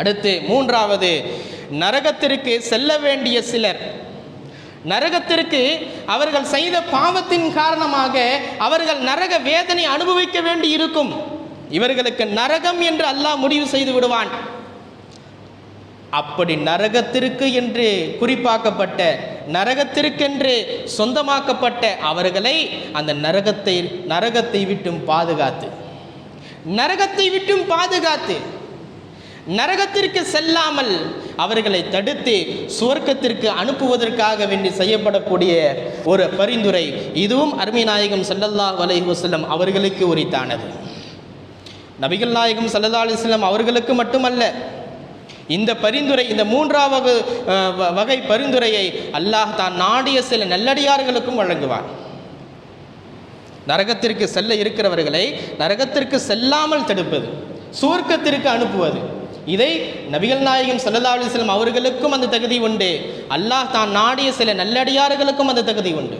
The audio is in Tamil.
அடுத்து மூன்றாவது நரகத்திற்கு செல்ல வேண்டிய சிலர். நரகத்திற்கு அவர்கள் செய்த பாவத்தின் காரணமாக அவர்கள் நரக வேதனை அனுபவிக்க வேண்டி இருக்கும். இவர்களுக்கு நரகம் என்று அல்லாஹ் முடிவு செய்து விடுவான். அப்படி நரகத்திற்கு என்று குறிப்பாக்கப்பட்ட நரகத்திற்கென்று சொந்தமாக்கப்பட்ட அவர்களை அந்த நரகத்தை நரகத்தை விட்டும் பாதுகாத்து. நரகத்தை விட்டும் பாதுகாத்து. நரகத்திற்கு செல்லாமல் அவர்களை தடுத்து சுவர்க்கத்திற்கு அனுப்புவதற்காக வேண்டி செய்யப்படக்கூடிய ஒரு பரிந்துரை இதுவும் அருமை நாயகம் ஸல்லல்லாஹு அலைஹி அவர்களுக்கு உரித்தானது. நபிகள் நாயகம் சல்லல்லா அலிஸ்லம் அவர்களுக்கு மட்டுமல்ல இந்த பரிந்துரை இந்த மூன்றாவது வ- வகை பரிந்துரையை அல்லாஹ் தான் நாடிய சில நல்லடியார்களுக்கும் வழங்குவான். நரகத்திற்கு செல்ல இருக்கிறவர்களை நரகத்திற்கு செல்லாமல் தடுப்பது சுவர்க்கத்திற்கு அனுப்புவது. இதை நபிகள் நாயகம் சல்லா அலிஸ்லம் அவர்களுக்கும் அந்த தகுதி உண்டு. அல்லாஹ் தான் நாடிய சில நல்லடியார்களுக்கும் அந்த தகுதி உண்டு.